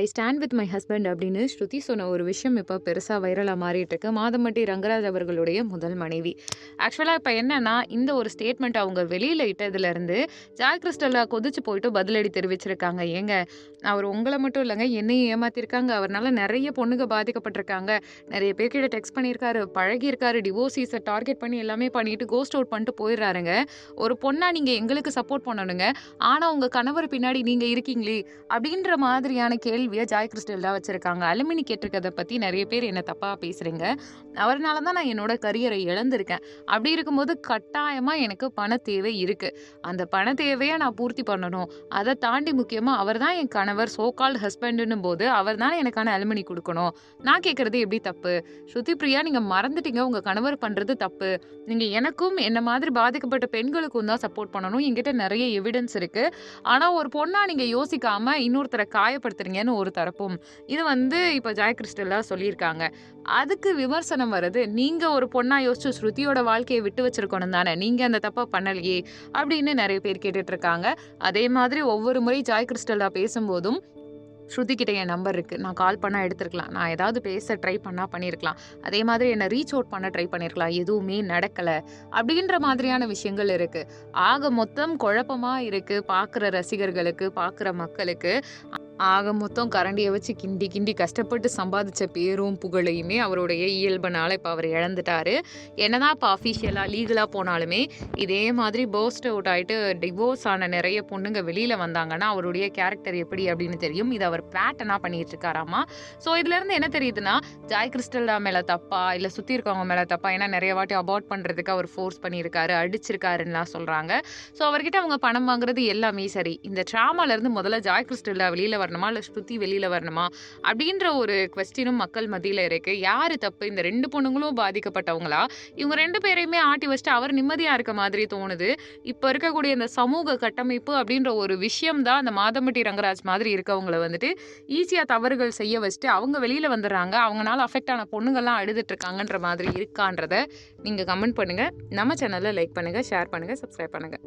I stand with my husband அப்படின்னு ஸ்ருதி சொன்ன ஒரு விஷயம் இப்போ பெருசாக வைரலாக மாறிட்டு இருக்கு. மாதம்பட்டி ரங்கராஜ் அவர்களுடைய முதல் மனைவி. ஆக்சுவலாக இப்போ என்னன்னா இந்த ஒரு ஸ்டேட்மெண்ட் அவங்க வெளியில் இட்டதுலேருந்து ஜாய் கிறிஸ்டலா கொதிச்சு போயிட்டு பதிலடி தெரிவிச்சிருக்காங்க. ஏங்க அவர் உங்களை மட்டும் இல்லைங்க என்னையும் ஏமாத்திருக்காங்க. அவர்னால நிறைய பொண்ணுங்க பாதிக்கப்பட்டிருக்காங்க. நிறைய பேர்கிட்ட டெக்ஸ்ட் பண்ணியிருக்காரு பழகியிருக்காரு டிவோர்ஸீஸை டார்கெட் பண்ணி எல்லாமே பண்ணிட்டு கோஸ்ட் அவுட் பண்ணிட்டு போயிடுறாருங்க. ஒரு பொண்ணாக நீங்கள் எங்களுக்கு சப்போர்ட் பண்ணணுங்க. ஆனால் உங்கள் கணவர் பின்னாடி நீங்கள் இருக்கீங்களே அப்படின்ற மாதிரியான கேள்வி கேள்வியை ஜாய் கிறிஸ்டல் தான் வச்சுருக்காங்க. அலுமினி கேட்டிருக்கதை பற்றி நிறைய பேர் என்னை தப்பாக பேசுகிறீங்க அவர்னால தான் நான் என்னோட கரியரை இழந்திருக்கேன். அப்படி இருக்கும்போது கட்டாயமாக எனக்கு பண தேவை இருக்குது அந்த பண தேவையை நான் பூர்த்தி பண்ணணும். அதை தாண்டி முக்கியமாக அவர் தான் என் கணவர் சோகால்டு ஹஸ்பண்டுன்னு போது அவர் தான் எனக்கான அலுமினி கொடுக்கணும். நான் கேட்குறது எப்படி தப்பு? ஸ்ருதி பிரியா நீங்கள் மறந்துட்டீங்க. உங்கள் கணவர் பண்ணுறது தப்பு. நீங்கள் எனக்கும் என்ன மாதிரி பாதிக்கப்பட்ட பெண்களுக்கும் தான் சப்போர்ட் பண்ணணும். என்கிட்ட நிறைய எவிடன்ஸ் இருக்குது ஆனால் ஒரு பொண்ணாக நீங்கள் யோசிக்காமல் இன்னொருத்தரை காயப்படுத்துறீங்க. ஒரு தரப்பும் இது வந்து இப்போ ஜாய் கிறிஸ்டல்லாம் சொல்லியிருக்காங்க. அதுக்கு விமர்சனம் வருது நீங்கள் ஒரு பொண்ணாக யோசிச்சு ஸ்ருதியோட வாழ்க்கையை விட்டு வச்சிருக்கணும் தானே நீங்கள் அந்த தப்பை பண்ணலையே அப்படின்னு நிறைய பேர் கேட்டுட்டு இருக்காங்க அதே மாதிரி ஒவ்வொரு முறை ஜாய் கிறிஸ்டலா பேசும்போதும் ஸ்ருதி கிட்ட என் நம்பர் இருக்குது நான் கால் பண்ணால் எடுத்துருக்கலாம் நான் ஏதாவது பேச ட்ரை பண்ணால் பண்ணியிருக்கலாம் அதே மாதிரி என்னை ரீச் அவுட் பண்ண ட்ரை பண்ணியிருக்கலாம் எதுவுமே நடக்கலை அப்படின்ற மாதிரியான விஷயங்கள் இருக்குது ஆக மொத்தம் குழப்பமாக இருக்குது பார்க்குற ரசிகர்களுக்கு பார்க்குற மக்களுக்கு ஆக மொத்தம் கரண்டியை வச்சு கிண்டி கிண்டி கஷ்டப்பட்டு சம்பாதிச்ச பேரும் புகழையுமே அவருடைய இயல்புனால இப்போ அவர் இழந்துட்டாரு. என்னதான் இப்போ அஃபிஷியலாக லீகலாக போனாலுமே இதே மாதிரி போஸ்ட் அவுட் ஆகிட்டு டிவோர்ஸ் ஆன நிறைய பொண்ணுங்க வெளியில் வந்தாங்கன்னா அவருடைய கேரக்டர் எப்படி அப்படின்னு தெரியும். இது அவர் பேட்டனாக பண்ணிட்டு இருக்காராமா? ஸோ இதுலேருந்து என்ன தெரியுதுன்னா ஜாய் கிறிஸ்டல்டா மேலே தப்பா இல்லை சுற்றி இருக்கவங்க மேலே தப்பா ஏன்னா நிறைய வாட்டி அபார்ட் பண்ணுறதுக்கு அவர் ஃபோர்ஸ் பண்ணியிருக்காரு அடிச்சிருக்காருன்னுலாம் சொல்கிறாங்க ஸோ அவர்கிட்ட அவங்க பணம் வாங்குறது எல்லாமே சரி. இந்த ட்ராமாலேருந்து முதல்ல ஜாய் கிறிஸ்டல்டா வெளியில் வரணுமா? இல்லை ஸ்ருதி வெளியில் வரணுமா? அப்படின்ற ஒரு கொஸ்டினும் மக்கள் மத்தியில் இருக்குது யார் தப்பு? இந்த ரெண்டு பொண்ணுங்களும் பாதிக்கப்பட்டவங்களா? இவங்க ரெண்டு பேரையுமே ஆட்டி வச்சுட்டு அவர் நிம்மதியாக இருக்க மாதிரி தோணுது. இப்போ இருக்கக்கூடிய இந்த சமூக கட்டமைப்பு அப்படின்ற ஒரு விஷயம் தான் அந்த மாதம்பட்டி ரங்கராஜ் மாதிரி இருக்கவங்கள வந்துட்டு ஈஸியாக தவறுகள் செய்ய வச்சுட்டு அவங்க வெளியில் வந்துடுறாங்க. அவங்களால அஃபெக்ட் ஆன பொண்ணுங்கள்லாம் அழுதுட்டுருக்காங்கன்ற மாதிரி இருக்கான்றத நீங்கள் கமெண்ட் பண்ணுங்கள் நம்ம சேனலில் லைக் பண்ணுங்கள் ஷேர் பண்ணுங்கள் சப்ஸ்கிரைப் பண்ணுங்கள்